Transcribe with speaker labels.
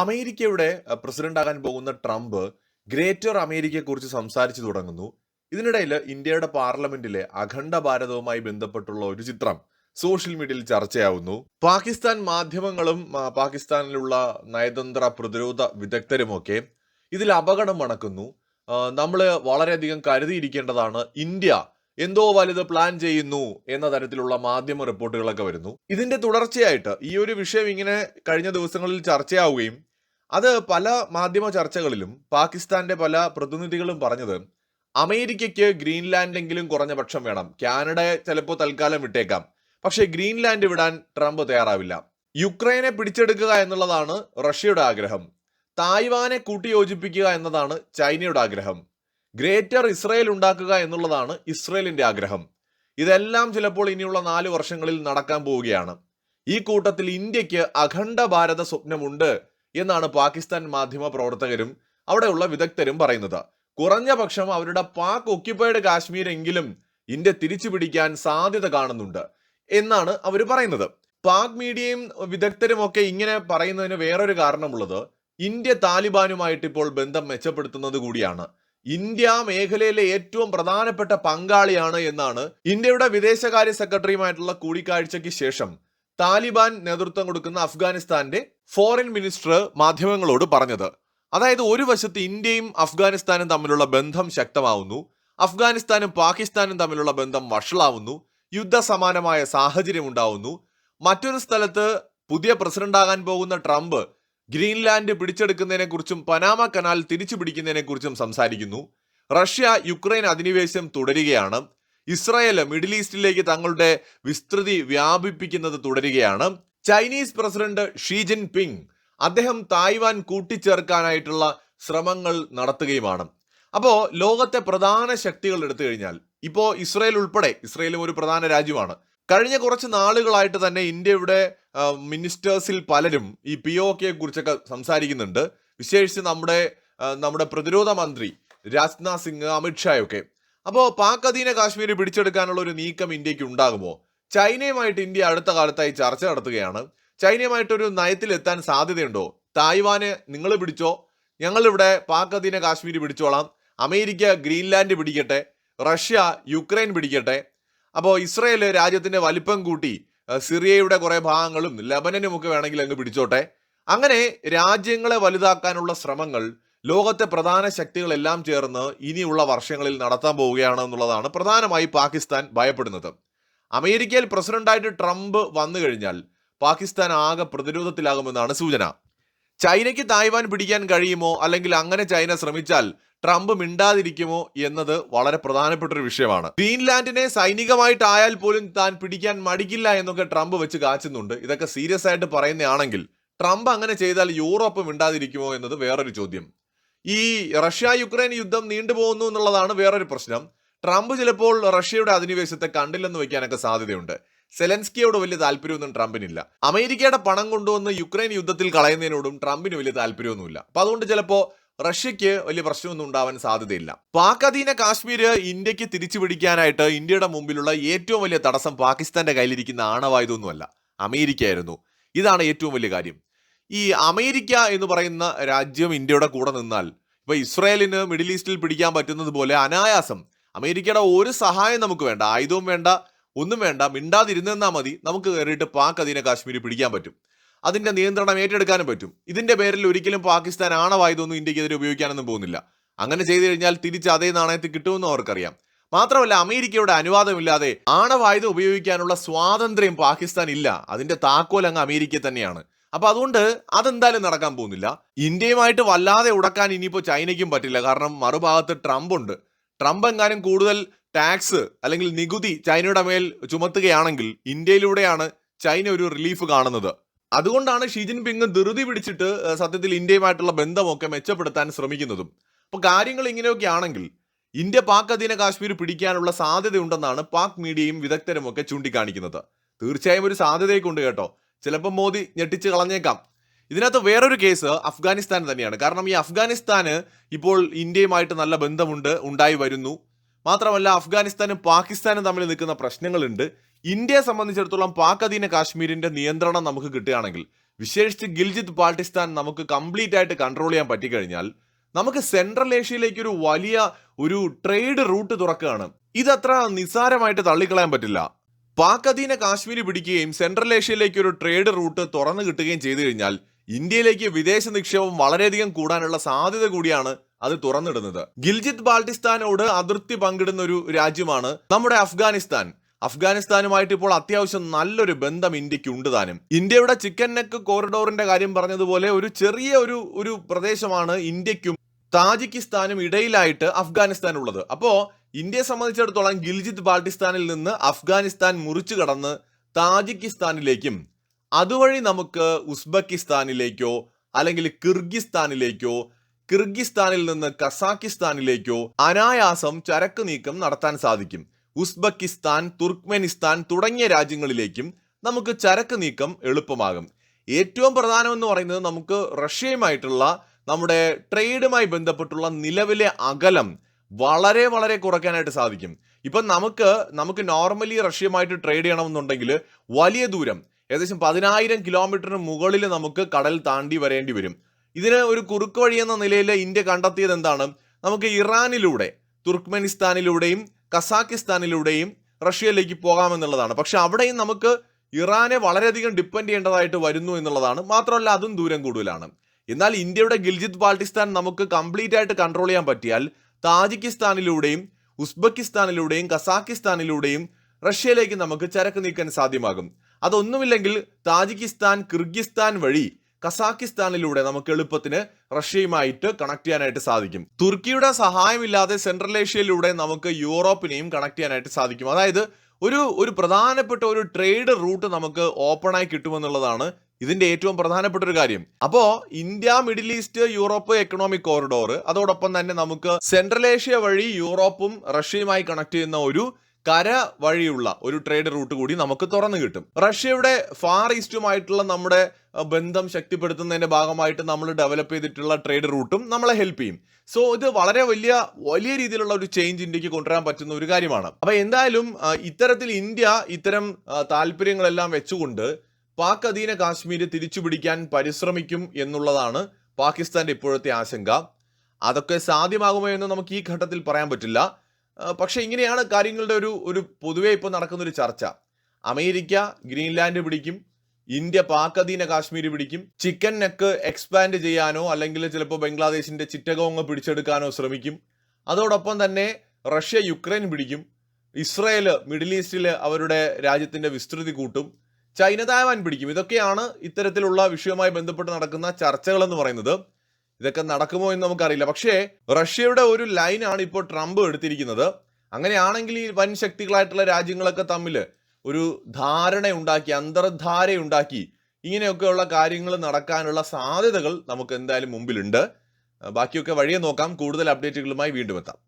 Speaker 1: അമേരിക്കയുടെ പ്രസിഡന്റ് ആകാൻ പോകുന്ന ട്രംപ് ഗ്രേറ്റർ അമേരിക്കയെക്കുറിച്ച് സംസാരിച്ചു തുടങ്ങുന്നു. ഇതിനിടയിൽ ഇന്ത്യയുടെ പാർലമെന്റിലെ അഖണ്ഡ ഭാരതവുമായി ബന്ധപ്പെട്ടുള്ള ഒരു ചിത്രം സോഷ്യൽ മീഡിയയിൽ ചർച്ചയാവുന്നു. പാകിസ്ഥാൻ മാധ്യമങ്ങളും പാകിസ്ഥാനിലുള്ള നയതന്ത്ര പ്രതിരോധ വിദഗ്ധരുമൊക്കെ ഇതിൽ അപകടം മണക്കുന്നു. നമ്മൾ വളരെയധികം കരുതിയിരിക്കേണ്ടതാണ് ഇന്ത്യ എന്തോ വലുത് പ്ലാൻ ചെയ്യുന്നു എന്ന തരത്തിലുള്ള മാധ്യമ റിപ്പോർട്ടുകളൊക്കെ വരുന്നു. ഇതിന്റെ തുടർച്ചയായിട്ട് ഈ ഒരു വിഷയം ഇങ്ങനെ കഴിഞ്ഞ ദിവസങ്ങളിൽ ചർച്ചയാവുകയും അത് പല മാധ്യമ ചർച്ചകളിലും പാകിസ്ഥാന്റെ പല പ്രതിനിധികളും പറഞ്ഞത് അമേരിക്കയ്ക്ക് ഗ്രീൻലാൻഡെങ്കിലും കുറഞ്ഞ പക്ഷം വേണം. കാനഡ ചിലപ്പോൾ തൽക്കാലം വിട്ടേക്കാം. പക്ഷേ ഗ്രീൻലാൻഡ് വിടാൻ ട്രംപ് തയ്യാറാവില്ല. യുക്രൈനെ പിടിച്ചെടുക്കുക എന്നുള്ളതാണ് റഷ്യയുടെ ആഗ്രഹം. തായ്വാനെ കൂട്ടിയോജിപ്പിക്കുക എന്നതാണ് ചൈനയുടെ ആഗ്രഹം. ഗ്രേറ്റർ ഇസ്രയേൽ ഉണ്ടാക്കുക എന്നുള്ളതാണ് ഇസ്രയേലിന്റെ ആഗ്രഹം. ഇതെല്ലാം ചിലപ്പോൾ ഇനിയുള്ള നാല് വർഷങ്ങളിൽ നടക്കാൻ പോവുകയാണ്. ഈ കൂട്ടത്തിൽ ഇന്ത്യയ്ക്ക് അഖണ്ഡ ഭാരത സ്വപ്നമുണ്ട് എന്നാണ് പാകിസ്ഥാൻ മാധ്യമ പ്രവർത്തകരും അവിടെയുള്ള വിദഗ്ധരും പറയുന്നത്. കുറഞ്ഞ പക്ഷം അവരുടെ പാക് ഒക്യുപൈഡ് കാശ്മീരെങ്കിലും ഇന്ത്യ തിരിച്ചു പിടിക്കാൻ സാധ്യത കാണുന്നുണ്ട് എന്നാണ് അവർ പറയുന്നത്. പാക് മീഡിയയും വിദഗ്ധരും ഒക്കെ ഇങ്ങനെ പറയുന്നതിന് വേറൊരു കാരണമുള്ളത് ഇന്ത്യ താലിബാനുമായിട്ട് ഇപ്പോൾ ബന്ധം മെച്ചപ്പെടുത്തുന്നത് കൂടിയാണ്. ഇന്ത്യ മേഖലയിലെ ഏറ്റവും പ്രധാനപ്പെട്ട പങ്കാളിയാണ് എന്നാണ് ഇന്ത്യയുടെ വിദേശകാര്യ സെക്രട്ടറിയുമായിട്ടുള്ള കൂടിക്കാഴ്ചയ്ക്ക് ശേഷം താലിബാൻ നേതൃത്വം കൊടുക്കുന്ന അഫ്ഗാനിസ്ഥാന്റെ ഫോറിൻ മിനിസ്റ്റർ മാധ്യമങ്ങളോട് പറഞ്ഞത്. അതായത് ഒരു വശത്ത് ഇന്ത്യയും അഫ്ഗാനിസ്ഥാനും തമ്മിലുള്ള ബന്ധം ശക്തമാവുന്നു അഫ്ഗാനിസ്ഥാനും പാകിസ്ഥാനും തമ്മിലുള്ള ബന്ധം വഷളാവുന്നു യുദ്ധസമാനമായ സാഹചര്യം ഉണ്ടാവുന്നു മറ്റൊരു സ്ഥലത്ത് പുതിയ പ്രസിഡന്റ് ആകാൻ പോകുന്ന ട്രംപ് ഗ്രീൻലാൻഡ് പിടിച്ചെടുക്കുന്നതിനെ കുറിച്ചും പനാമ കനാൽ തിരിച്ചു പിടിക്കുന്നതിനെ കുറിച്ചും സംസാരിക്കുന്നു. റഷ്യ യുക്രൈൻ അധിനിവേശം തുടരുകയാണ്. ഇസ്രായേൽ മിഡിൽ ഈസ്റ്റിലേക്ക് തങ്ങളുടെ വിസ്തൃതി വ്യാപിപ്പിക്കുന്നത് തുടരുകയാണ്. Chinese president Xi Jinping അദ്ദേഹം തായ്വാൻ കൂട്ടിച്ചേർക്കാനായിട്ടുള്ള ശ്രമങ്ങൾ നടത്തുകയുമാണ്. അപ്പോൾ ലോകത്തെ പ്രധാന ശക്തികൾ എടുത്തു കഴിഞ്ഞാൽ ഇപ്പോ ഇസ്രായേൽ ഉൾപ്പെടെ ഇസ്രായേലും ഒരു പ്രധാന രാജ്യമാണ്. കഴിഞ്ഞ കുറച്ച് നാളുകളായിട്ട് തന്നെ ഇന്ത്യയുടെ മിനിസ്റ്റേഴ്സിൽ പലരും ഈ പി ഒ കെയെ കുറിച്ചൊക്കെ സംസാരിക്കുന്നുണ്ട്. വിശേഷിച്ച് നമ്മുടെ നമ്മുടെ പ്രതിരോധ മന്ത്രി രാജ്നാഥ് സിംഗ് അമിത്ഷായൊക്കെ അപ്പോൾ പാക് അധീന കാശ്മീർ പിടിച്ചെടുക്കാനുള്ള ഒരു നീക്കം ഇന്ത്യയ്ക്ക് ഉണ്ടാകുമോ? ചൈനയുമായിട്ട് ഇന്ത്യ അടുത്ത കാലത്തായി ചർച്ച നടത്തുകയാണ്. ചൈനയുമായിട്ടൊരു നയത്തിലെത്താൻ സാധ്യതയുണ്ടോ? തായ്വാന് നിങ്ങൾ പിടിച്ചോ? ഞങ്ങളിവിടെ പാക് അധീന കാശ്മീർ പിടിച്ചോളാം. അമേരിക്ക ഗ്രീൻലാൻഡ് പിടിക്കട്ടെ. റഷ്യ യുക്രൈൻ പിടിക്കട്ടെ. അപ്പോൾ ഇസ്രയേൽ രാജ്യത്തിന്റെ വലിപ്പം കൂട്ടി സിറിയയുടെ കുറേ ഭാഗങ്ങളും ലബനനും ഒക്കെ വേണമെങ്കിൽ അങ്ങ് പിടിച്ചോട്ടെ. അങ്ങനെ രാജ്യങ്ങളെ വലുതാക്കാനുള്ള ശ്രമങ്ങൾ ലോകത്തെ പ്രധാന ശക്തികളെല്ലാം ചേർന്ന് ഇനിയുള്ള വർഷങ്ങളിൽ നടത്താൻ പോവുകയാണ് എന്നുള്ളതാണ് പ്രധാനമായി പാകിസ്ഥാൻ ഭയപ്പെടുന്നത്. അമേരിക്കയിൽ പ്രസിഡന്റായിട്ട് ട്രംപ് വന്നു കഴിഞ്ഞാൽ പാകിസ്ഥാൻ ആകെ പ്രതിരോധത്തിലാകുമെന്നാണ് സൂചന. ചൈനയ്ക്ക് തായ്വാൻ പിടിക്കാൻ കഴിയുമോ? അല്ലെങ്കിൽ അങ്ങനെ ചൈന ശ്രമിച്ചാൽ ട്രംപ് മിണ്ടാതിരിക്കുമോ എന്നത് വളരെ പ്രധാനപ്പെട്ട ഒരു വിഷയമാണ്. ഗ്രീൻലാൻഡിനെ സൈനികമായിട്ടായാൽ പോലും താൻ പിടിക്കാൻ മടിക്കില്ല എന്നൊക്കെ ട്രംപ് വെച്ച് കാച്ചുന്നുണ്ട്. ഇതൊക്കെ സീരിയസ് ആയിട്ട് പറയുന്നതാണെങ്കിൽ ട്രംപ് അങ്ങനെ ചെയ്താൽ യൂറോപ്പ് മിണ്ടാതിരിക്കുമോ എന്നത് വേറൊരു ചോദ്യം. ഈ റഷ്യ യുക്രൈൻ യുദ്ധം നീണ്ടുപോകുന്നു എന്നുള്ളതാണ് വേറൊരു പ്രശ്നം. ട്രംപ് ചിലപ്പോൾ റഷ്യയുടെ അധിനിവേശത്തെ കണ്ടില്ലെന്ന് വെക്കാനൊക്കെ സാധ്യതയുണ്ട്. സെലൻസ്കിയോട് വലിയ താല്പര്യമൊന്നും ട്രംപിനില്ല. അമേരിക്കയുടെ പണം കൊണ്ടുവന്ന് യുക്രൈൻ യുദ്ധത്തിൽ കളയുന്നതിനോടും ട്രംപിന് വലിയ താല്പര്യമൊന്നുമില്ല. അപ്പൊ അതുകൊണ്ട് ചിലപ്പോ റഷ്യക്ക് വലിയ പ്രശ്നമൊന്നും ഉണ്ടാവാൻ സാധ്യതയില്ല. പാക് കാശ്മീർ ഇന്ത്യയ്ക്ക് തിരിച്ചു പിടിക്കാനായിട്ട് ഇന്ത്യയുടെ മുമ്പിലുള്ള ഏറ്റവും വലിയ തടസ്സം പാകിസ്ഥാന്റെ കയ്യിലിരിക്കുന്ന ആണവായുധമൊന്നുമല്ല അമേരിക്കയായിരുന്നു. ഇതാണ് ഏറ്റവും വലിയ കാര്യം. ഈ അമേരിക്ക എന്ന് പറയുന്ന രാജ്യം ഇന്ത്യയുടെ കൂടെ നിന്നാൽ ഇപ്പൊ ഇസ്രായേലിന് മിഡിൽ ഈസ്റ്റിൽ പിടിക്കാൻ പറ്റുന്നത് പോലെ അനായാസം അമേരിക്കയുടെ ഒരു സഹായം നമുക്ക് വേണ്ട ആയുധവും വേണ്ട ഒന്നും വേണ്ട മിണ്ടാതിരുന്നെന്നാൽ മതി നമുക്ക് കയറിയിട്ട് പാക് അധീന കാശ്മീർ പിടിക്കാൻ പറ്റും. അതിന്റെ നിയന്ത്രണം ഏറ്റെടുക്കാനും പറ്റും. ഇതിന്റെ പേരിൽ ഒരിക്കലും പാകിസ്ഥാൻ ആണവായുധമൊന്നും ഇന്ത്യക്കെതിരെ ഉപയോഗിക്കാനൊന്നും പോകുന്നില്ല. അങ്ങനെ ചെയ്തു കഴിഞ്ഞാൽ തിരിച്ച് അതേ നാണയത്തിൽ കിട്ടുമെന്ന് അവർക്കറിയാം. മാത്രമല്ല അമേരിക്കയുടെ അനുവാദമില്ലാതെ ആണവായുധം ഉപയോഗിക്കാനുള്ള സ്വാതന്ത്ര്യം പാകിസ്ഥാൻ ഇല്ല. അതിന്റെ താക്കോൽ അങ്ങ് അമേരിക്ക തന്നെയാണ്. അപ്പൊ അതുകൊണ്ട് അതെന്തായാലും നടക്കാൻ പോകുന്നില്ല. ഇന്ത്യയുമായിട്ട് വല്ലാതെ ഉടക്കാൻ ഇനിയിപ്പോൾ ചൈനയ്ക്കും പറ്റില്ല. കാരണം മറുഭാഗത്ത് ട്രംപ് ഉണ്ട് ട്രംപ് എങ്ങാനും കൂടുതൽ ടാക്സ് അല്ലെങ്കിൽ നികുതി ചൈനയുടെ മേൽ ചുമത്തുകയാണെങ്കിൽ ഇന്ത്യയിലൂടെയാണ് ചൈന ഒരു റിലീഫ് കാണുന്നത്. അതുകൊണ്ടാണ് ഷീ ജിൻപിങ് ധൃതി പിടിച്ചിട്ട് സത്യത്തിൽ ഇന്ത്യയുമായിട്ടുള്ള ബന്ധമൊക്കെ മെച്ചപ്പെടുത്താൻ ശ്രമിക്കുന്നതും. അപ്പൊ കാര്യങ്ങൾ ഇങ്ങനെയൊക്കെ ആണെങ്കിൽ ഇന്ത്യ പാക് അധീന കാശ്മീർ പിടിക്കാനുള്ള സാധ്യതയുണ്ടെന്നാണ് പാക് മീഡിയയും വിദഗ്ധരും ഒക്കെ ചൂണ്ടിക്കാണിക്കുന്നത്. തീർച്ചയായും ഒരു സാധ്യതയൊക്കെ കേട്ടോ. ചിലപ്പോൾ മോദി ഞെട്ടിച്ച് കളഞ്ഞേക്കാം. ഇതിനകത്ത് വേറൊരു കേസ് അഫ്ഗാനിസ്ഥാൻ തന്നെയാണ്. കാരണം ഈ അഫ്ഗാനിസ്ഥാന് ഇപ്പോൾ ഇന്ത്യയുമായിട്ട് നല്ല ബന്ധമുണ്ട് ഉണ്ടായി വരുന്നു. മാത്രമല്ല അഫ്ഗാനിസ്ഥാനും പാകിസ്ഥാനും തമ്മിൽ നിൽക്കുന്ന പ്രശ്നങ്ങളുണ്ട്. ഇന്ത്യയെ സംബന്ധിച്ചിടത്തോളം പാക് അധീന കാശ്മീരിന്റെ നിയന്ത്രണം നമുക്ക് കിട്ടുകയാണെങ്കിൽ വിശേഷിച്ച് ഗിൽജിത്ത് ബാൾട്ടിസ്ഥാൻ നമുക്ക് കംപ്ലീറ്റ് ആയിട്ട് കൺട്രോൾ ചെയ്യാൻ പറ്റിക്കഴിഞ്ഞാൽ നമുക്ക് സെൻട്രൽ ഏഷ്യയിലേക്ക് ഒരു വലിയ ഒരു ട്രേഡ് റൂട്ട് തുറക്കുകയാണ്. ഇതത്ര നിസ്സാരമായിട്ട് തള്ളിക്കളയാൻ പറ്റില്ല. പാക് അധീന കാശ്മീർ പിടിക്കുകയും സെൻട്രൽ ഏഷ്യയിലേക്ക് ഒരു ട്രേഡ് റൂട്ട് തുറന്നു കിട്ടുകയും ചെയ്തു കഴിഞ്ഞാൽ ഇന്ത്യയിലേക്ക് വിദേശ നിക്ഷേപം വളരെയധികം കൂടാനുള്ള സാധ്യത കൂടിയാണ് അത് തുറന്നിടുന്നത്. ഗിൽജിത്ത് ബാൾട്ടിസ്ഥാനോട് അതിർത്തി പങ്കിടുന്ന ഒരു രാജ്യമാണ് നമ്മുടെ അഫ്ഗാനിസ്ഥാൻ. അഫ്ഗാനിസ്ഥാനുമായിട്ട് ഇപ്പോൾ അത്യാവശ്യം നല്ലൊരു ബന്ധം ഇന്ത്യയ്ക്ക് ഉണ്ട് താനും. ഇന്ത്യയുടെ ചിക്കൻ നെക്ക് കോറിഡോറിന്റെ കാര്യം പറഞ്ഞതുപോലെ ഒരു ചെറിയ ഒരു ഒരു പ്രദേശമാണ് ഇന്ത്യക്കും താജിക്കിസ്ഥാനും ഇടയിലായിട്ട് അഫ്ഗാനിസ്ഥാൻ ഉള്ളത് അപ്പോ ഇന്ത്യയെ സംബന്ധിച്ചിടത്തോളം ഗിൽജിത്ത് ബാൾട്ടിസ്ഥാനിൽ നിന്ന് അഫ്ഗാനിസ്ഥാൻ മുറിച്ചു കടന്ന് താജിക്കിസ്ഥാനിലേക്കും അതുവഴി നമുക്ക് ഉസ്ബെക്കിസ്ഥാനിലേക്കോ അല്ലെങ്കിൽ കിർഗിസ്ഥാനിലേക്കോ കിർഗിസ്ഥാനിൽ നിന്ന് കസാക്കിസ്ഥാനിലേക്കോ അനായാസം ചരക്ക് നീക്കം നടത്താൻ സാധിക്കും. ഉസ്ബെക്കിസ്ഥാൻ തുർക്ക്മെനിസ്ഥാൻ തുടങ്ങിയ രാജ്യങ്ങളിലേക്കും നമുക്ക് ചരക്ക് നീക്കം എളുപ്പമാകും. ഏറ്റവും പ്രധാനമെന്ന് പറയുന്നത് നമുക്ക് റഷ്യയുമായിട്ടുള്ള നമ്മുടെ ട്രേഡുമായി ബന്ധപ്പെട്ടുള്ള നിലവിലെ അകലം വളരെ വളരെ കുറയ്ക്കാനായിട്ട് സാധിക്കും. ഇപ്പം നമുക്ക് നമുക്ക് നോർമലി റഷ്യയുമായിട്ട് ട്രേഡ് ചെയ്യണമെന്നുണ്ടെങ്കിൽ വലിയ ദൂരം ഏകദേശം പതിനായിരം കിലോമീറ്ററിന് മുകളിൽ നമുക്ക് കടൽ താണ്ടി വരേണ്ടി വരും. ഇതിന് ഒരു കുറുക്ക് വഴി എന്ന നിലയിൽ ഇന്ത്യ കണ്ടെത്തിയത് എന്താണ്? നമുക്ക് ഇറാനിലൂടെ തുർക്ക്മെനിസ്ഥാനിലൂടെയും കസാക്കിസ്ഥാനിലൂടെയും റഷ്യയിലേക്ക് പോകാമെന്നുള്ളതാണ്. പക്ഷെ അവിടെയും നമുക്ക് ഇറാനെ വളരെയധികം ഡിപ്പെൻഡ് ചെയ്യേണ്ടതായിട്ട് വരുന്നു എന്നുള്ളതാണ്. മാത്രമല്ല അതും ദൂരം കൂടുതലാണ്. എന്നാൽ ഇന്ത്യയുടെ ഗിൽജിത് ബാൾട്ടിസ്ഥാൻ നമുക്ക് കംപ്ലീറ്റ് ആയിട്ട് കൺട്രോൾ ചെയ്യാൻ പറ്റിയാൽ താജിക്കിസ്ഥാനിലൂടെയും ഉസ്ബെക്കിസ്ഥാനിലൂടെയും കസാക്കിസ്ഥാനിലൂടെയും റഷ്യയിലേക്ക് നമുക്ക് ചരക്ക് നീക്കാൻ സാധ്യമാകും. അതൊന്നുമില്ലെങ്കിൽ താജിക്കിസ്ഥാൻ കിർഗിസ്ഥാൻ വഴി കസാക്കിസ്ഥാനിലൂടെ നമുക്ക് എളുപ്പത്തിന് റഷ്യയുമായിട്ട് കണക്ട് ചെയ്യാനായിട്ട് സാധിക്കും. തുർക്കിയുടെ സഹായമില്ലാതെ സെൻട്രൽ ഏഷ്യയിലൂടെ നമുക്ക് യൂറോപ്പിനെയും കണക്ട് ചെയ്യാനായിട്ട് സാധിക്കും. അതായത് ഒരു ഒരു പ്രധാനപ്പെട്ട ഒരു ട്രേഡ് റൂട്ട് നമുക്ക് ഓപ്പണായി കിട്ടുമെന്നുള്ളതാണ് ഇതിന്റെ ഏറ്റവും പ്രധാനപ്പെട്ട ഒരു കാര്യം. അപ്പോ India Middle East Europe economic corridor അതോടൊപ്പം തന്നെ നമുക്ക് സെൻട്രൽ ഏഷ്യ വഴി യൂറോപ്പും റഷ്യയുമായി കണക്ട് ചെയ്യുന്ന ഒരു കര വഴിയുള്ള ഒരു ട്രേഡ് റൂട്ട് കൂടി നമുക്ക് തുറന്നു കിട്ടും. റഷ്യയുടെ ഫാർ ഈസ്റ്റുമായിട്ടുള്ള നമ്മുടെ ബന്ധം ശക്തിപ്പെടുത്തുന്നതിന്റെ ഭാഗമായിട്ട് നമ്മൾ ഡെവലപ്പ് ചെയ്തിട്ടുള്ള ട്രേഡ് റൂട്ടും നമ്മളെ ഹെൽപ്പ് ചെയ്യും. സോ ഇത് വളരെ വലിയ വലിയ രീതിയിലുള്ള ഒരു ചേഞ്ച് ഇന്ത്യയ്ക്ക് കൊണ്ടുവരാൻ പറ്റുന്ന ഒരു കാര്യമാണ്. അപ്പൊ എന്തായാലും ഇത്തരത്തിൽ ഇന്ത്യ ഇത്തരം താല്പര്യങ്ങളെല്ലാം വെച്ചുകൊണ്ട് പാക് അധീന കാശ്മീർ തിരിച്ചു പിടിക്കാൻ പരിശ്രമിക്കും എന്നുള്ളതാണ് പാകിസ്ഥാന്റെ ഇപ്പോഴത്തെ ആശങ്ക. അതൊക്കെ സാധ്യമാകുമോ എന്ന് നമുക്ക് ഈ ഘട്ടത്തിൽ പറയാൻ പറ്റില്ല. പക്ഷെ ഇങ്ങനെയാണ് കാര്യങ്ങളുടെ ഒരു ഒരു പൊതുവെ ഇപ്പോൾ നടക്കുന്നൊരു ചർച്ച. അമേരിക്ക ഗ്രീൻലാൻഡ് പിടിക്കും ഇന്ത്യ പാക് അധീന കാശ്മീർ പിടിക്കും ചിക്കൻ നെക്ക് എക്സ്പാൻഡ് ചെയ്യാനോ അല്ലെങ്കിൽ ചിലപ്പോൾ ബംഗ്ലാദേശിന്റെ ചിറ്റകോങ് പിടിച്ചെടുക്കാനോ ശ്രമിക്കും. അതോടൊപ്പം തന്നെ റഷ്യ യുക്രൈൻ പിടിക്കും ഇസ്രയേൽ മിഡിൽ ഈസ്റ്റിൽ അവരുടെ രാജ്യത്തിന്റെ വിസ്തൃതി കൂട്ടും ചൈന തായ്വാൻ പിടിക്കും. ഇതൊക്കെയാണ് ഇത്തരത്തിലുള്ള വിഷയവുമായി ബന്ധപ്പെട്ട് നടക്കുന്ന ചർച്ചകളെന്ന് പറയുന്നത്. ഇതൊക്കെ നടക്കുമോ എന്ന് നമുക്കറിയില്ല. പക്ഷേ റഷ്യയുടെ ഒരു ലൈനാണ് ഇപ്പോൾ ട്രംപ് എടുത്തിരിക്കുന്നത്. അങ്ങനെയാണെങ്കിൽ ഈ വൻ ശക്തികളായിട്ടുള്ള രാജ്യങ്ങളൊക്കെ തമ്മിൽ ഒരു ധാരണ ഉണ്ടാക്കി അന്തർധാരയുണ്ടാക്കി ഇങ്ങനെയൊക്കെയുള്ള കാര്യങ്ങൾ നടക്കാനുള്ള സാധ്യതകൾ നമുക്ക് എന്തായാലും മുമ്പിലുണ്ട്. ബാക്കിയൊക്കെ വഴിയെ നോക്കാം. കൂടുതൽ അപ്ഡേറ്റുകളുമായി വീണ്ടും എത്താം.